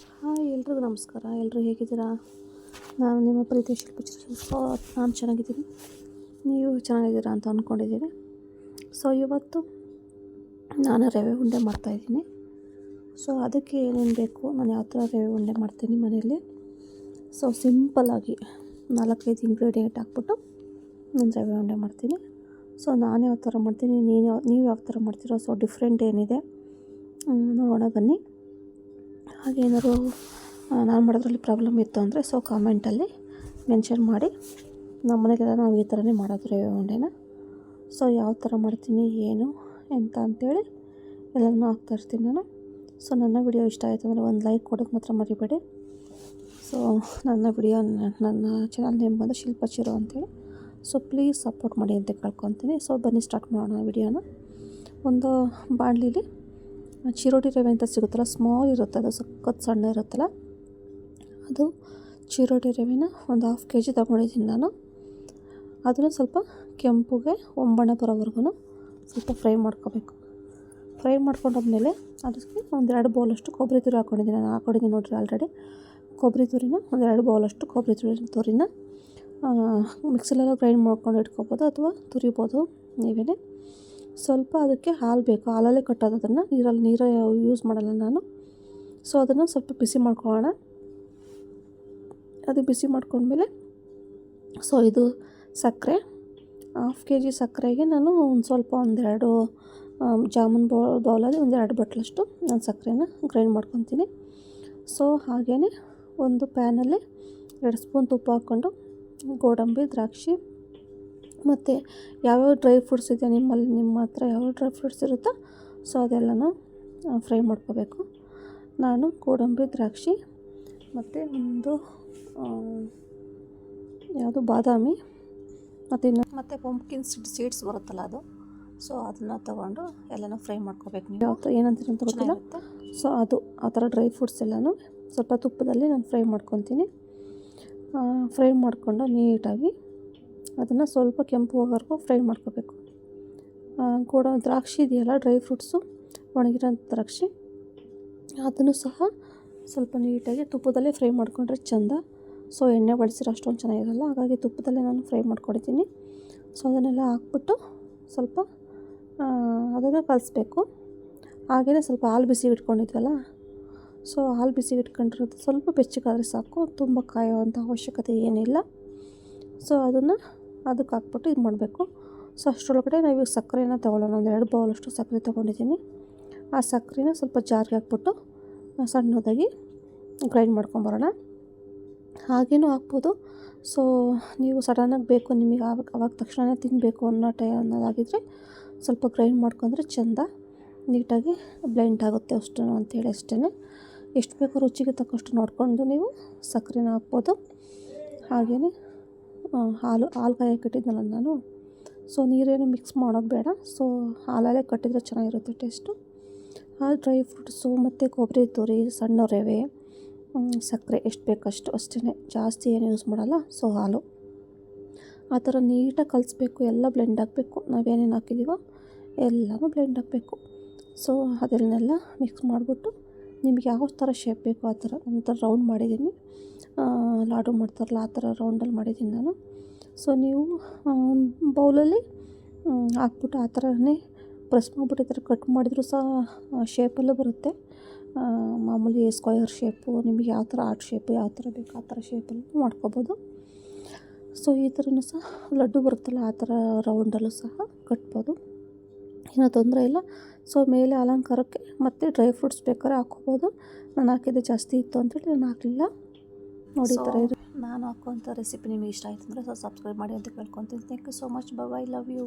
Hi ಎಲ್ರಿಗೂ ನಮಸ್ಕಾರ. ಎಲ್ಲರೂ ಹೇಗಿದ್ದೀರಾ? ನಾನು ನಿಮ್ಮ ಪ್ರೀತಿ ಶಿಲ್ಪ ನಾನು ಚೆನ್ನಾಗಿದ್ದೀನಿ. ನೀವು ಚೆನ್ನಾಗಿದ್ದೀರಾ ಅಂತ ಅಂದ್ಕೊಂಡಿದ್ದೀನಿ ಸೊ ಇವತ್ತು ನಾನು ರವೆ ಉಂಡೆ ಮಾಡ್ತಾಯಿದ್ದೀನಿ ಸೊ ಅದಕ್ಕೆ ಏನೇನು ಬೇಕು? ನಾನು ಯಾವ ಥರ ರವೆ ಉಂಡೆ ಮಾಡ್ತೀನಿ ಮನೆಯಲ್ಲಿ? ಸೊ ಸಿಂಪಲ್ಲಾಗಿ ನಾಲ್ಕೈದು ಇಂಗ್ರೀಡಿಯೆಂಟ್ ಹಾಕ್ಬಿಟ್ಟು ನಾನು ರವೆ ಉಂಡೆ ಮಾಡ್ತೀನಿ. ಸೊ ನಾನು ಯಾವ ಥರ ಮಾಡ್ತೀನಿ? ನೀನು ನೀವು ಯಾವ ಥರ ಮಾಡ್ತೀರೋ? ಸೊ ಡಿಫ್ರೆಂಟ್ ಏನಿದೆ? ನೋಡೋಣ ಬನ್ನಿ. ಹಾಗೆ ಏನಾದ್ರು ನಾನು ಮಾಡೋದ್ರಲ್ಲಿ ಪ್ರಾಬ್ಲಮ್ ಇತ್ತು ಅಂದರೆ ಸೊ ಕಾಮೆಂಟಲ್ಲಿ ಮೆನ್ಷನ್ ಮಾಡಿ. ನಮ್ಮ ಮನೆಗೆಲ್ಲ ನಾವು ಈ ಥರನೇ ಮಾಡೋದು ರವೆ ಉಂಡೆನ. ಸೊ ಯಾವ ಥರ ಮಾಡ್ತೀನಿ, ಏನು, ಎಂತ ಅಂತೇಳಿ ಎಲ್ಲನೂ ಹಾಕ್ತಾ ಇರ್ತೀನಿ ನಾನು. ಸೊ ನನ್ನ ವಿಡಿಯೋ ಇಷ್ಟ ಆಯಿತು ಅಂದರೆ ಒಂದು ಲೈಕ್ ಕೊಡೋದು ಮಾತ್ರ ಮರಿಬೇಡಿ. ಸೊ ನನ್ನ ವಿಡಿಯೋ ನನ್ನ ಚಾನಲ್ ನೇಮ್ ಬಂದು ಶಿಲ್ಪ ಚಿರು ಅಂತೇಳಿ. ಸೊ ಪ್ಲೀಸ್ ಸಪೋರ್ಟ್ ಮಾಡಿ ಅಂತ ಕೇಳ್ಕೊತೀನಿ. ಸೊ ಬನ್ನಿ ಸ್ಟಾರ್ಟ್ ಮಾಡೋಣ ವಿಡಿಯೋನ ಒಂದು ಬಾಣಲಿಲಿ ಚಿರೋಟಿ ರವೆ ಅಂತ ಸಿಗುತ್ತಲ್ಲ ಸ್ಮಾಲ್ ಇರುತ್ತೆ ಅದು, ಸಖತ್ ಸಣ್ಣ ಇರುತ್ತಲ್ಲ, ಅದು ಚಿರೋಟಿ ರವೆನ ಒಂದು ಹಾಫ್ ಕೆ ಜಿ ತಗೊಂಡಿದ್ದೀನಿ ನಾನು. ಅದನ್ನು ಸ್ವಲ್ಪ ಕೆಂಪುಗೆ ಒಂಬಣ್ಣ ಬರೋವರೆಗೂ ಸ್ವಲ್ಪ ಫ್ರೈ ಮಾಡ್ಕೋಬೇಕು. ಫ್ರೈ ಮಾಡ್ಕೊಂಡಾದ್ಮೇಲೆ ಅದಕ್ಕೆ ಒಂದೆರಡು ಬೌಲಷ್ಟು ಕೊಬ್ಬರಿ ತುರಿ ಹಾಕ್ಕೊಂಡಿದ್ದೀನಿ ನಾನು. ಹಾಕೊಂಡಿದ್ದೀನಿ ನೋಡಿರಿ ಆಲ್ರೆಡಿ ಕೊಬ್ಬರಿ ತುರಿನ, ಒಂದೆರಡು ಬೌಲಷ್ಟು ಕೊಬ್ಬರಿ ತುರಿ, ತುರಿನ ಮಿಕ್ಸಲೆಲ್ಲ ಗ್ರೈಂಡ್ ಮಾಡ್ಕೊಂಡು ಇಟ್ಕೊಬೋದು ಅಥವಾ ತುರಿಬೋದು ನೀವೇ ಸ್ವಲ್ಪ ಅದಕ್ಕೆ ಹಾಲು ಬೇಕು. ಹಾಲಲ್ಲೇ ಕಟ್ಟೋದು. ಅದನ್ನು ನೀರಲ್ಲಿ ನೀರು ಯೂಸ್ ಮಾಡಲ್ಲ ನಾನು. ಸೊ ಅದನ್ನು ಸ್ವಲ್ಪ ಬಿಸಿ ಮಾಡ್ಕೊಳ್ಳೋಣ. ಅದು ಬಿಸಿ ಮಾಡ್ಕೊಂಡ್ಮೇಲೆ ಸೊ ಇದು ಸಕ್ಕರೆ. ಹಾಫ್ ಕೆ ಜಿ ಸಕ್ಕರೆಗೆ ನಾನು ಒಂದು ಸ್ವಲ್ಪ ಒಂದೆರಡು ಜಾಮೂನ್ ಬೌ, ಬೌಲಲ್ಲಿ ಒಂದೆರಡು ಬಟ್ಲಷ್ಟು ನಾನು ಸಕ್ಕರೆನ ಗ್ರೈಂಡ್ ಮಾಡ್ಕೊತೀನಿ. ಸೊ ಹಾಗೇ ಒಂದು ಪ್ಯಾನಲ್ಲಿ ಎರಡು ಸ್ಪೂನ್ ತುಪ್ಪ ಹಾಕ್ಕೊಂಡು ಗೋಡಂಬಿ, ದ್ರಾಕ್ಷಿ ಮತ್ತು ಯಾವ್ಯಾವ ಡ್ರೈ ಫ್ರೂಟ್ಸ್ ಇದೆ ನಿಮ್ಮಲ್ಲಿ ನಿಮ್ಮ ಹತ್ರ ಯಾವ್ಯಾವ ಡ್ರೈ ಫ್ರೂಟ್ಸ್ ಇರುತ್ತೋ ಸೊ ಅದೆಲ್ಲನೂ ಫ್ರೈ ಮಾಡ್ಕೋಬೇಕು. ನಾನು ಗೋಡಂಬಿ ದ್ರಾಕ್ಷಿ ಮತ್ತು ಒಂದು ಯಾವುದು ಬಾದಾಮಿ ಮತ್ತು ಇನ್ನು ಮತ್ತು ಪಂಪ್ಕಿನ್ ಸೀಡ್ ಸೀಡ್ಸ್ ಬರುತ್ತಲ್ಲ ಅದು. ಸೊ ಅದನ್ನು ತೊಗೊಂಡು ಎಲ್ಲನೂ ಫ್ರೈ ಮಾಡ್ಕೋಬೇಕು ನೀವು. ಯಾವ ಥರ ಏನಂತೀರಿ ಅಂತ ಗೊತ್ತಿಲ್ಲ. ಸೊ ಅದು ಆ ಥರ ಡ್ರೈ ಫ್ರೂಟ್ಸ್ ಎಲ್ಲನೂ ಸ್ವಲ್ಪ ತುಪ್ಪದಲ್ಲಿ ನಾನು ಫ್ರೈ ಮಾಡ್ಕೊತೀನಿ. ಫ್ರೈ ಮಾಡಿಕೊಂಡು ನೀಟಾಗಿ ಅದನ್ನು ಸ್ವಲ್ಪ ಕೆಂಪು ಹೋಗೋವರೆಗೂ ಫ್ರೈ ಮಾಡ್ಕೋಬೇಕು. ಕೂಡ ದ್ರಾಕ್ಷಿ ಇದೆಯಲ್ಲ, ಡ್ರೈ ಫ್ರೂಟ್ಸು ಒಣಗಿರೋ ದ್ರಾಕ್ಷಿ. ಅದನ್ನು ಸಹ ಸ್ವಲ್ಪ ನೀಟಾಗಿ ತುಪ್ಪದಲ್ಲೇ ಫ್ರೈ ಮಾಡಿಕೊಂಡ್ರೆ ಚೆಂದ. ಸೊ, ಎಣ್ಣೆ ಬಳಸಿರೋ ಅಷ್ಟೊಂದು ಚೆನ್ನಾಗಿರಲ್ಲ, ಹಾಗಾಗಿ ತುಪ್ಪದಲ್ಲೇ ನಾನು ಫ್ರೈ ಮಾಡ್ಕೊಡ್ತೀನಿ. ಸೊ, ಅದನ್ನೆಲ್ಲ ಹಾಕ್ಬಿಟ್ಟು ಸ್ವಲ್ಪ ಅದನ್ನು ಕಲಿಸ್ಬೇಕು. ಹಾಗೆಯೇ ಸ್ವಲ್ಪ ಹಾಲು ಬಿಸಿ ಇಟ್ಕೊಂಡಿದ್ವಲ್ಲ ಸೊ, ಹಾಲು ಬಿಸಿ ಇಟ್ಕೊಂಡಿರೋದು ಸ್ವಲ್ಪ ಬೆಚ್ಚಗಾದರೆ ಸಾಕು, ತುಂಬ ಕಾಯೋವಂಥ ಅವಶ್ಯಕತೆ ಏನಿಲ್ಲ. ಸೊ, ಅದನ್ನು ಅದಕ್ಕೆ ಹಾಕ್ಬಿಟ್ಟು ಇದು ಮಾಡಬೇಕು. ಸೊ ಅಷ್ಟರೊಳಗಡೆ ನಾವು ಈಗ ಸಕ್ಕರೆನ ತೊಗೊಳ್ಳೋಣ. ಒಂದು ಎರಡು ಬೌಲಷ್ಟು ಸಕ್ಕರೆ ತೊಗೊಂಡಿದ್ದೀನಿ. ಆ ಸಕ್ಕರೆನ ಸ್ವಲ್ಪ ಜಾರಿಗೆ ಹಾಕ್ಬಿಟ್ಟು ಸಣ್ಣದಾಗಿ ಗ್ರೈಂಡ್ ಮಾಡ್ಕೊಂಬರೋಣ. ಹಾಗೇನೂ ಹಾಕ್ಬೋದು. ಸೊ ನೀವು ಸಡನ್ನಾಗಿ ಬೇಕು, ನಿಮಗೆ ಆವಾಗ ಅವಾಗ ತಕ್ಷಣ ತಿನ್ನಬೇಕು ಅನ್ನೋ ಟೈ ಅನ್ನೋದಾಗಿದ್ದರೆ ಸ್ವಲ್ಪ ಗ್ರೈಂಡ್ ಮಾಡ್ಕೊಂಡ್ರೆ ಚೆಂದ, ನೀಟಾಗಿ ಬ್ಲೆಂಡ್ ಆಗುತ್ತೆ ಅಷ್ಟು ಅಂತೇಳಿ ಅಷ್ಟೇ ಎಷ್ಟು ಬೇಕೋ ರುಚಿಗೆ ತಕ್ಕಷ್ಟು ನೋಡಿಕೊಂಡು ನೀವು ಸಕ್ಕರೆನ ಹಾಕ್ಬೋದು. ಹಾಗೆಯೇ ಹಾಲು ಹಾಲು ಕಾಯಕ್ಕೆ ಇಟ್ಟಿದ್ನಲ್ಲ ನಾನು. ಸೊ ನೀರೇನು ಮಿಕ್ಸ್ ಮಾಡೋದು ಬೇಡ. ಸೊ ಹಾಲಲ್ಲೇ ಕಟ್ಟಿದರೆ ಚೆನ್ನಾಗಿರುತ್ತೆ ಟೇಸ್ಟು ಆ ಡ್ರೈ ಫ್ರೂಟ್ಸು ಮತ್ತು ಕೊಬ್ಬರಿ, ತುರಿ, ಸಣ್ಣ ರವೆ ಸಕ್ಕರೆ ಎಷ್ಟು ಬೇಕಷ್ಟು ಅಷ್ಟೇ ಜಾಸ್ತಿ ಏನು ಯೂಸ್ ಮಾಡಲ್ಲ. ಸೊ ಹಾಲು. ಆ ಥರ ನೀಟಾಗಿ ಕಲಿಸ್ಬೇಕು, ಎಲ್ಲ ಬ್ಲೆಂಡ್ ಆಗಬೇಕು. ನಾವೇನೇನು ಹಾಕಿದ್ದೀವೋ ಎಲ್ಲನೂ ಬ್ಲೆಂಡ್ ಆಗಬೇಕು. ಸೊ ಅದನ್ನೆಲ್ಲ ಮಿಕ್ಸ್ ಮಾಡಿಬಿಟ್ಟು ನಿಮ್ಗೆ ಯಾವ ಥರ ಶೇಪ್ ಬೇಕು ಆ ಥರ ಒಂಥರ ರೌಂಡ್ ಮಾಡಿದ್ದೀನಿ. ಲಾಡು ಮಾಡ್ತಾರಲ್ಲ ಆ ಥರ ರೌಂಡಲ್ಲಿ ಮಾಡಿದ್ದೀನಿ ನಾನು. ಸೊ ನೀವು ಬೌಲಲ್ಲಿ ಹಾಕ್ಬಿಟ್ಟು ಆ ಥರನೇ ಪ್ರೆಸ್ ಮಾಡಿಬಿಟ್ಟು ಈ ಥರ ಕಟ್ ಮಾಡಿದರೂ ಸಹ ಶೇಪಲ್ಲೂ ಬರುತ್ತೆ. ಮಾಮೂಲಿ ಸ್ಕ್ವಯರ್ ಶೇಪು ನಿಮಗೆ ಯಾವ ಥರ ಆರ್ಟ್ ಶೇಪು ಯಾವ ಥರ ಬೇಕು ಆ ಥರ ಶೇಪಲ್ಲಿ ಮಾಡ್ಕೊಬೋದು. ಸೊ ಈ ಥರನೂ ಸಹ ಲಡ್ಡು ಬರುತ್ತಲ್ಲ ಆ ಥರ ರೌಂಡಲ್ಲೂ ಸಹ ಕಟ್ಬೋದು. ಏನೂ ತೊಂದರೆ ಇಲ್ಲ. ಸೊ ಮೇಲೆ ಅಲಂಕಾರಕ್ಕೆ ಮತ್ತು ಡ್ರೈ ಫ್ರೂಟ್ಸ್ ಬೇಕಾದ್ರೆ ಹಾಕ್ಕೋಬೋದು. ನಾನು ಹಾಕಿದ್ದೆ ಜಾಸ್ತಿ ಇತ್ತು ಅಂತೇಳಿ ನಾನು ಹಾಕಲಿಲ್ಲ. ನೋಡಿ ಈ ಥರ ನಾನು ಹಾಕುವಂಥ ರೆಸಿಪಿ ನಿಮಗೆ ಇಷ್ಟ ಆಯ್ತು ಅಂದರೆ ಸೊ ಸಬ್ಸ್ಕ್ರೈಬ್ ಮಾಡಿ ಅಂತ ಕೇಳ್ಕೊತೀನಿ. Thank you so much bye love you